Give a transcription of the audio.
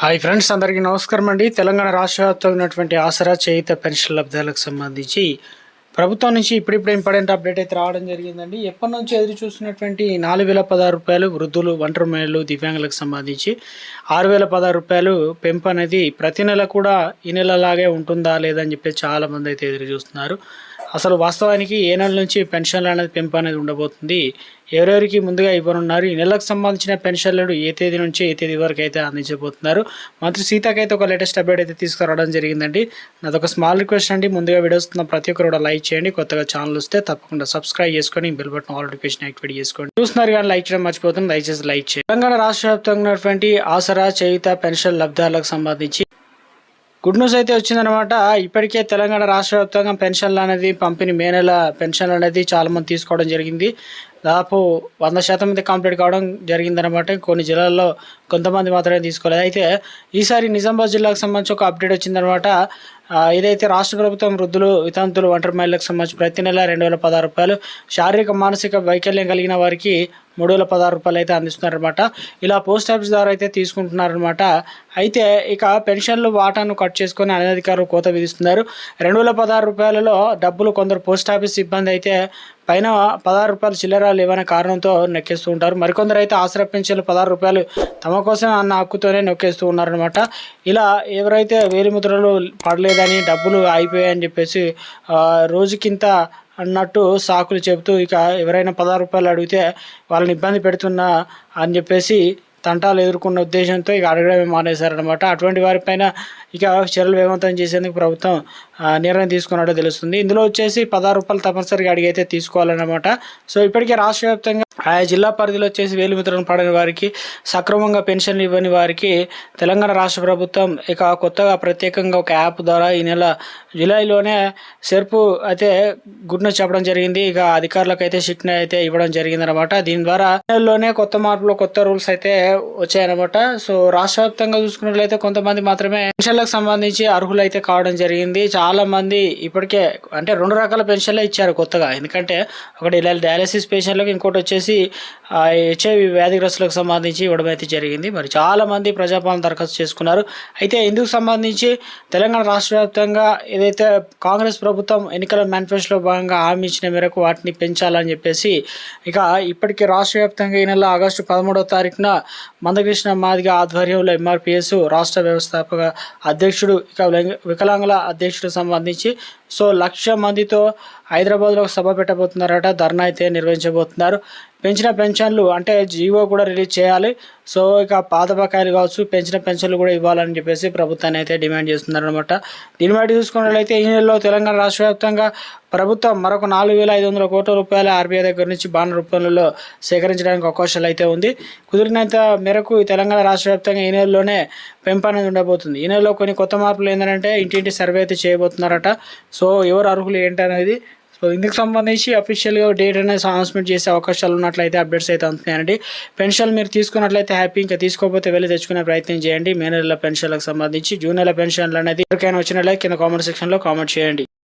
Hi friends అందరికీ నమస్కారం అండి. తెలంగాణ రాష్ట్ర వ్యాప్తంగా ఉన్నటువంటి ఆసరా చేయిత పెన్షన్ లబ్ధాలకు సంబంధించి ప్రభుత్వం నుంచి ఇప్పుడిప్పుడు ఇంపార్టెంట్ అప్డేట్ అయితే రావడం జరిగిందండి. ఎప్పటి నుంచి ఎదురు చూస్తున్నటువంటి నాలుగు వేల పదహారు రూపాయలు వృద్ధులు ఒంటరి మహిళలు దివ్యాంగులకు సంబంధించి ఆరు వేల పదహారు రూపాయలు పెంపు అనేది ప్రతి నెల కూడా ఈ నెలలాగే ఉంటుందా లేదని చెప్పి చాలామంది అయితే ఎదురు చూస్తున్నారు. అసలు వాస్తవానికి ఏ నెల నుంచి పెన్షన్లు అనేది పెంపు అనేది ఉండబోతుంది? ఎవరెవరికి ముందుగా ఇవ్వనున్నారు? ఈ నెలకు సంబంధించిన పెన్షన్లను ఏ తేదీ నుంచి ఏ తేదీ వరకు అయితే అందించబోతున్నారు? మంత్రి సీతకైతే ఒక లేటెస్ట్ అప్డేట్ అయితే తీసుకురావడం జరిగిందండి. నాదొక స్మాల్ రిక్వెస్ట్ అండి. ముందుగా వీడియోస్ ఉన్న ప్రతి ఒక్కరు కూడా లైక్ చేయండి. కొత్తగా ఛానల్ వస్తే తప్పకుండా సబ్స్క్రైబ్ చేసుకొని bell button all notification activate చేసుకోండి. చూస్తున్నారు కానీ లైక్ చేయడం మర్చిపోతుంది దయచేసి లైక్ చేయండి. తెలంగాణ రాష్ట్ర వ్యాప్తంగా ఉన్నటువంటి ఆసరా చేయుత పెన్షన్ లబ్ధాలకు సంబంధించి గుడ్ న్యూస్ అయితే వచ్చిందనమాట ఇప్పటికే తెలంగాణ రాష్ట్ర వ్యాప్తంగా పెన్షన్లు అనేది పంపిణీ మే నెల పెన్షన్లు అనేది చాలామంది తీసుకోవడం జరిగింది. దాదాపు వంద శాతం మీద కంప్లీట్ కావడం జరిగిందనమాట కొన్ని జిల్లాల్లో కొంతమంది మాత్రమే తీసుకోలేదు. అయితే ఈసారి నిజామాబాద్ జిల్లాకు సంబంధించి ఒక అప్డేట్ వచ్చిందనమాట ఏదైతే ఇదైతే రాష్ట్ర ప్రభుత్వం వృద్ధులు వితంతులు ఒంటరి మహిళలకు సంబంధించి ప్రతి నెల రెండు వేల పదహారు రూపాయలు శారీరక మానసిక వైకల్యం కలిగిన వారికి మూడు వేల పదహారు రూపాయలు అయితే అందిస్తున్నారనమాట ఇలా పోస్ట్ ఆఫీస్ ద్వారా అయితే తీసుకుంటున్నారనమాట అయితే ఇక పెన్షన్లు వాటాను కట్ చేసుకొని అనధికారులు కోత విధిస్తున్నారు. రెండు వేల పదహారు రూపాయలలో డబ్బులు కొందరు పోస్ట్ ఆఫీస్ సిబ్బంది అయితే పైన పదహారు రూపాయలు చిల్లర లేవనే కారణంతో నొక్కేస్తూ ఉంటారు. మరికొందరు అయితే ఆసరా పెన్షన్లు పదహారు రూపాయలు తమ కోసం అన్న హక్కుతోనే నొక్కేస్తూ ఉన్నారనమాట ఇలా ఎవరైతే వేలిముద్రలు పడలేదని డబ్బులు అయిపోయాయని చెప్పేసి రోజుకింత అన్నట్టు సాకులు చెబుతూ ఇక ఎవరైనా పదహారు రూపాయలు అడిగితే వాళ్ళని ఇబ్బంది పెడుతున్నా అని చెప్పేసి తంటాలు ఎదుర్కొన్న ఉద్దేశంతో ఇక అడగడమే మానేశారనమాట అటువంటి వారిపైన ఇక చర్యలు వేగవంతం చేసేందుకు ప్రభుత్వం నిర్ణయం తీసుకున్నట్టు తెలుస్తుంది. ఇందులో వచ్చేసి పదహారు రూపాయలు తప్పనిసరిగా అడిగైతే తీసుకోవాలన్నమాట. సో ఇప్పటికే రాష్ట్ర వ్యాప్తంగా ఆయా జిల్లా పరిధిలో వచ్చేసి వేలిమిత్రను పడని వారికి సక్రమంగా పెన్షన్లు ఇవ్వని వారికి తెలంగాణ రాష్ట్ర ప్రభుత్వం ఇక కొత్తగా ప్రత్యేకంగా ఒక యాప్ ద్వారా ఈ నెల జూలైలోనే సెర్పు అయితే గుడ్న చెప్పడం జరిగింది. ఇక అధికారులకు అయితే శిక్షణ అయితే ఇవ్వడం జరిగింది అనమాట దీని ద్వారా నెలలోనే కొత్త మార్పులు కొత్త రూల్స్ అయితే వచ్చాయన్నమాట. సో రాష్ట్ర వ్యాప్తంగా చూసుకున్నట్లయితే కొంతమంది మాత్రమే పెన్షన్లకు సంబంధించి అర్హులు అయితే కావడం జరిగింది. చాలా మంది ఇప్పటికే అంటే రెండు రకాల పెన్షన్లే ఇచ్చారు కొత్తగా. ఎందుకంటే ఒకటి ఇలా డయాలసిస్ పేషెంట్లకు ఇంకోటి వచ్చేసి హెచ్ఐవి వ్యాధిగ్రస్తులకు సంబంధించి ఇవ్వడం అయితే జరిగింది. మరి చాలామంది ప్రజాపాలన దరఖాస్తు చేసుకున్నారు. అయితే ఇందుకు సంబంధించి తెలంగాణ రాష్ట్ర వ్యాప్తంగా ఏదైతే కాంగ్రెస్ ప్రభుత్వం ఎన్నికల మేనిఫెస్టోలో భాగంగా హామీ ఇచ్చిన మేరకు వాటిని పెంచాలని చెప్పేసి ఇక ఇప్పటికే రాష్ట్ర వ్యాప్తంగా ఈ నెల ఆగస్టు పదమూడవ తారీఖున మందకృష్ణ మాదిగ ఆధ్వర్యంలో ఎంఆర్పిఎస్ రాష్ట్ర వ్యవస్థాపక అధ్యక్షుడు ఇక వికలాంగుల అధ్యక్షుడు సంబంధించి సో లక్ష మందితో హైదరాబాద్లో ఒక సభ పెట్టబోతున్నారట. ధర్నా అయితే నిర్వహించబోతున్నారు. పెంచిన పెన్షన్లు అంటే జీవో కూడా రిలీజ్ చేయాలి. సో ఇక పాత బకాయిలు కావచ్చు పెంచిన పెన్షన్లు కూడా ఇవ్వాలని చెప్పేసి ప్రభుత్వాన్ని అయితే డిమాండ్ చేస్తున్నారనమాట దీన్ని బట్టి చూసుకున్నట్లయితే ఈ నెలలో తెలంగాణ రాష్ట్ర వ్యాప్తంగా ప్రభుత్వం మరొక నాలుగు వేల ఐదు వందల కోట్ల రూపాయల ఆర్బీఐ దగ్గర నుంచి బాండ్ రూపంలో సేకరించడానికి అవకాశాలు అయితే ఉంది. కుదిరినంత మేరకు ఈ తెలంగాణ రాష్ట్ర వ్యాప్తంగా ఈ నెలలోనే పెంపు అనేది ఉండబోతుంది. ఈ నెలలో కొన్ని కొత్త మార్పులు ఏంటంటే ఇంటింటి సర్వే అయితే చేయబోతున్నారట. సో ఎవరు అర్హులు ఏంటనేది సో ఇందుకు సంబంధించి అఫీషియల్గా డేట్ అనేది అనౌన్స్మెంట్ చేసే అవకాశాలు ఉన్నట్లయితే అప్డేట్స్ అయితే అందుతున్నాయండి. పెన్షన్ మీరు తీసుకున్నట్లయితే హ్యాపీ ఇంకా తీసుకోకపోతే వెళ్ళి తెచ్చుకునే ప్రయత్నం చేయండి. మే నెల పెన్షన్లకు సంబంధించి జూన్ నెల పెన్షన్లు అనేది ఎవరికైనా వచ్చినట్లయితే కింద కామెంట్ సెక్షన్లో కామెంట్ చేయండి.